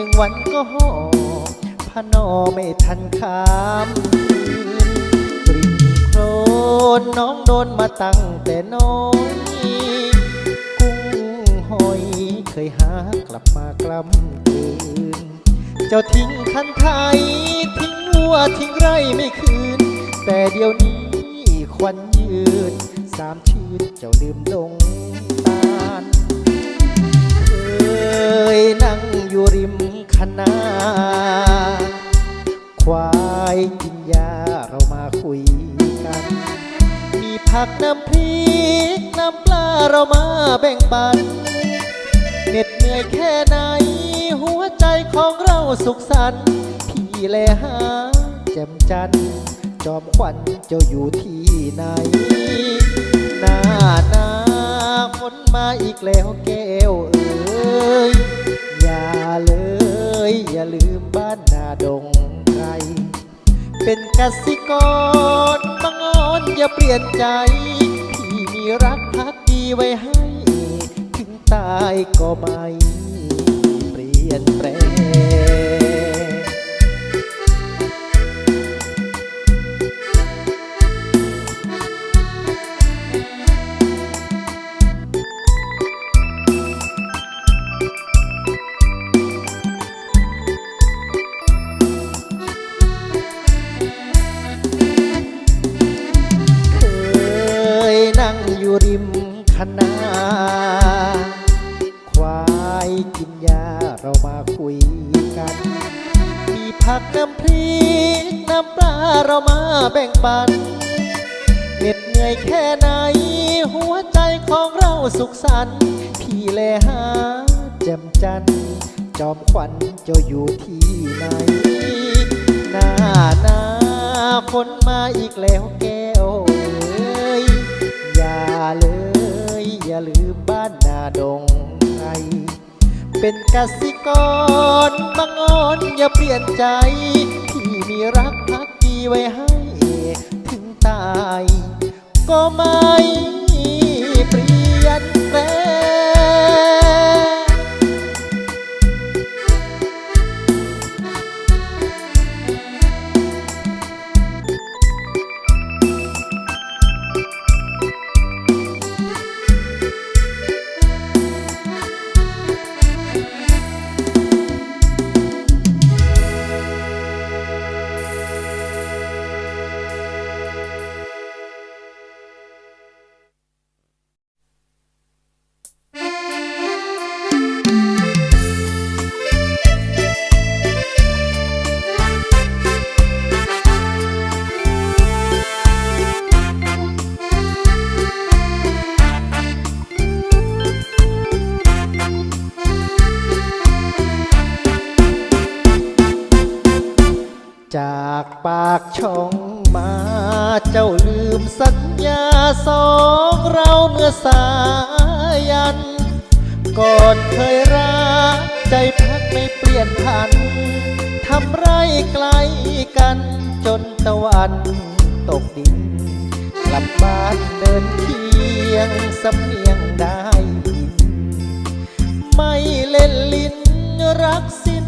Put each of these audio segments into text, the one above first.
นึ่งวันก็หอพนอไม่ทันคามกลิ่นโครนน้องโดนมาตั้งแต่น้อยกุ้งหอยเคยหากลับมากล้ำกลืน เจ้าทิ้งคันไทย ทิ้งวัวทิ้งไรไม่คืน แต่เดี๋ยวนี้ควันยืน สามชื่นเจ้าลืมลงตาลเคยนั่งอยู่ริม คณาควายกินยาเรามาคุยกัน มีผักน้ำพริกน้ำปลาเรามาแบ่งปันเหน็ดเหนื่อยแค่ไหน หัวใจของเราสุขสันต์พี่แลหาแจ่มจันจอมขวัญเจ้าอยู่ที่ไหน หน้าหนาฝนมาอีกแล้วแก้วเอ๋ยอย่าเลย อย่าลืมบ้านนาดงไกรเป็นกสิกรบังออนอย่าเปลี่ยนใจพี่มีรักพักดีไว้ให้ ถึงตายก็ไม่เปลี่ยนแปลง จ่มจันจอมขวัญเจ้าอยู่ที่ไหน หน้าหน้าฝนมาอีกแล้วแก้วเอ้ยอย่าเลย อย่าลืมบ้านนาดงไทเป็นกสิกรบังออนอย่าเปลี่ยนใจ ที่มีรักพักดีไว้ให้ ถึงตาย ก็ไม่ จากปากช่องมาเจ้าลืมสัญญาสองเราเมื่อสายันก่อนเคยรักใจพักไม่เปลี่ยนพันทำไรไกลกันจนตะวันตกดินกลับบ้านเดินเคียงสำเนียงได้ยิน ไม่เล่นลิ้นรักสิ้น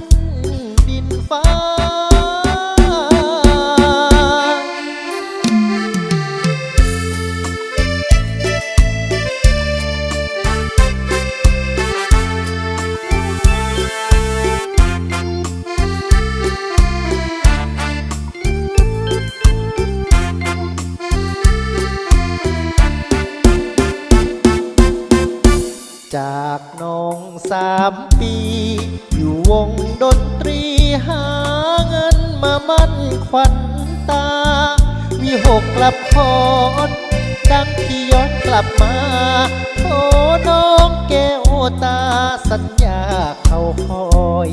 ดินฟ้า สามปี อยู่วงดนตรีหาเงินมามั่นขวัญตาวิหกกลับคอนดังที่ย้อนกลับมาโทน้องแก้วตาสัญญาเขาคอย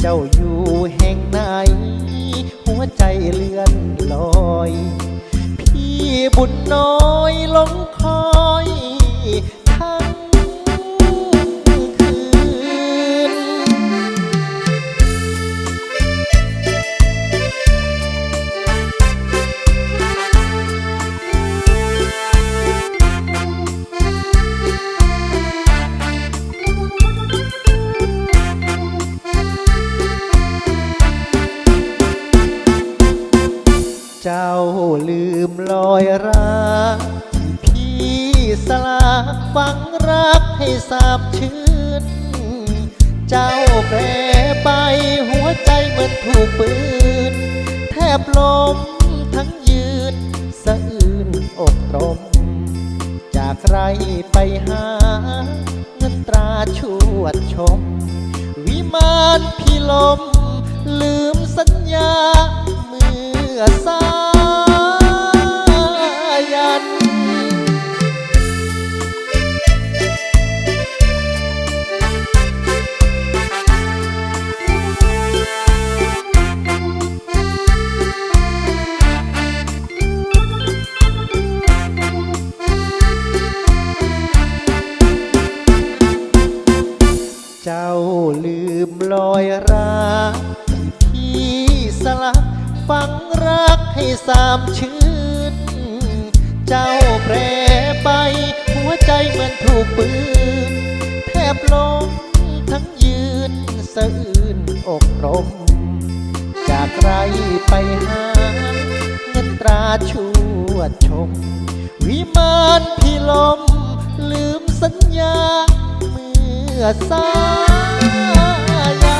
เจ้าอยู่แห่งไหน หัวใจเลื่อนลอย พี่บุญน้อยหลงคอย ถูกปืน แทบล้มทั้งยืน สะอื้นอกตรม จากใครไปหา เงินตราชวดชม วิมานพี่ลม จ้าลืมลอยรักที่พี่สลักฝังรักให้สามชื่นเจ้าแปรไป หัวใจเหมือนถูกปืน แทบล้มทั้งยืนสะอื้นอกรม จากใครไปหาเงินตราชวดชม วิมานพี่ลม ลืมสัญญา อสายั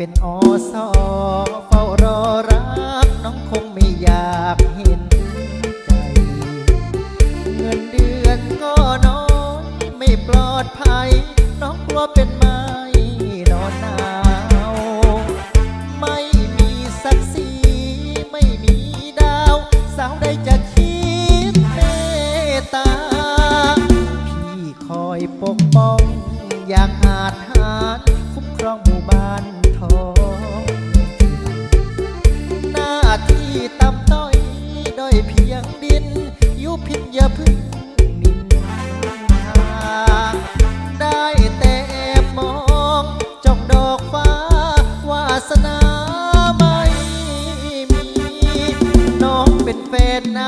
เป็นอสอเฝ้ารอรักน้องคงไม่อยากเห็นใจ เงินเดือนก็น้อยไม่ปลอดภัย น้องกลัวเป็นมา said no.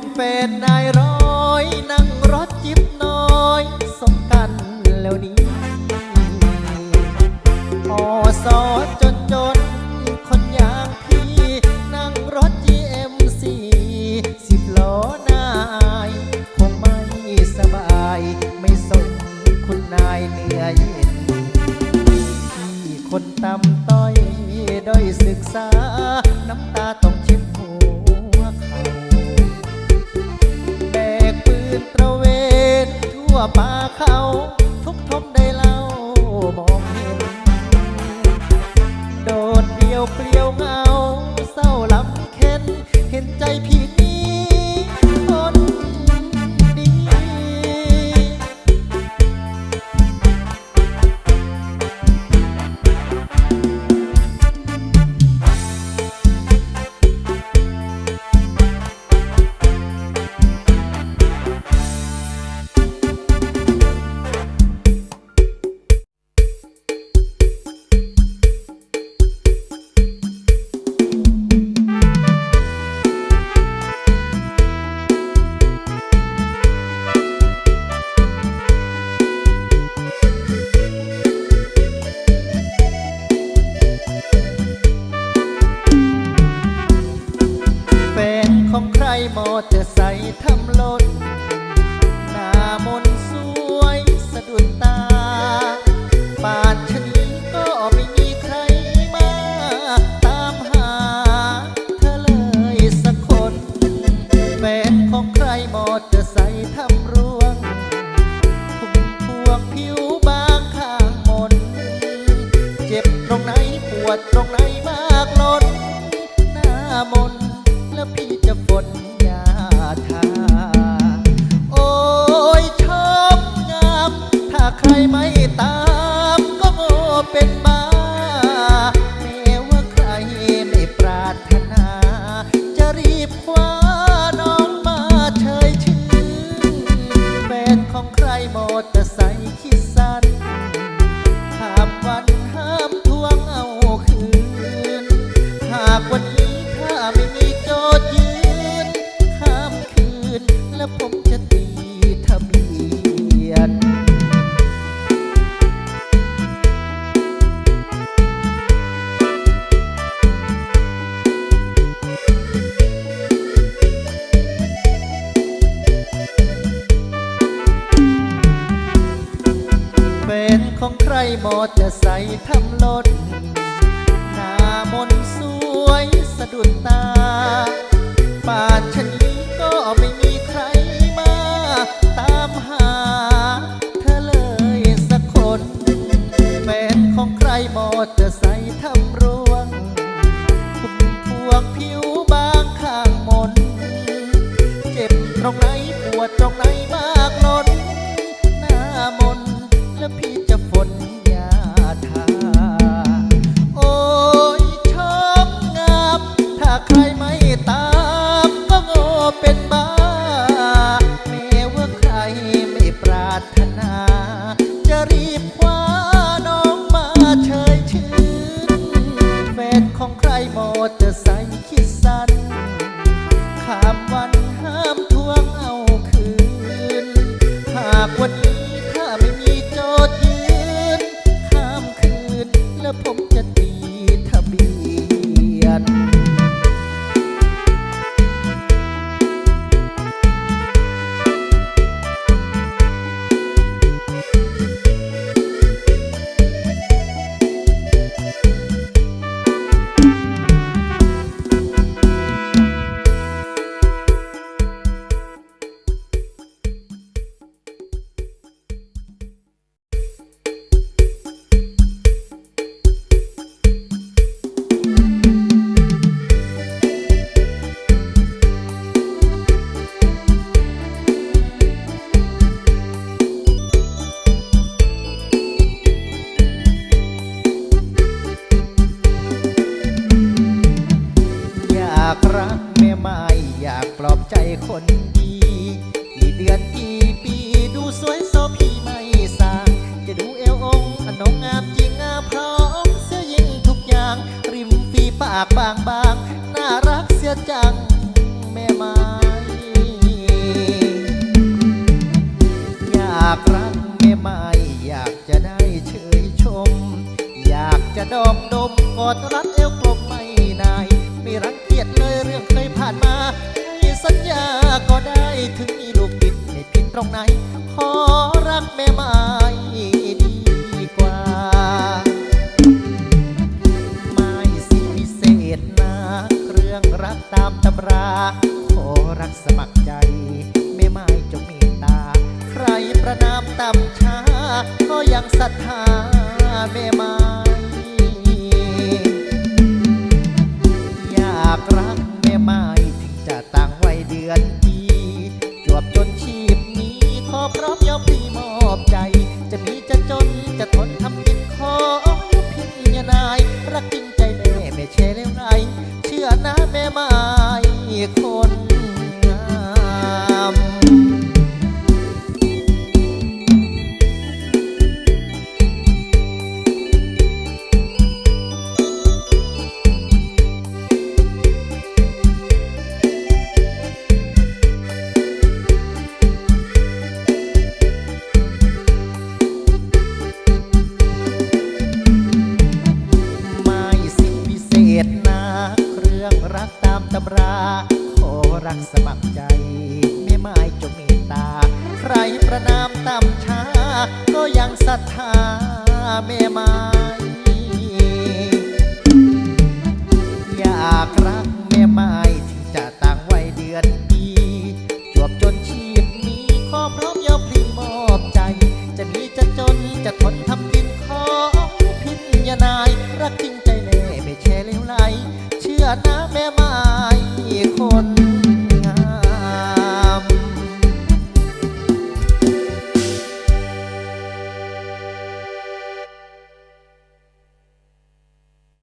เ็นเฟนนายร้อย นั่งรถจิบน้อยสมกันแล้วนี้พอซอ วดตรงไหนมากล้นหน้ามน แล้วผมจะ สมัครใจไม่ไม่จงเมตตา ใครประนามต่ำช้า ก็ยังศรัทธาแม่ไม่อยากรักไม่ไม่ถึงจะตั้งไว้เดือนปีจวบจนชีพนี้ ขอพร้อมยอมปีมอบใจ จะมีจะจนจะทน ก็ยังศรัทธาแม่มา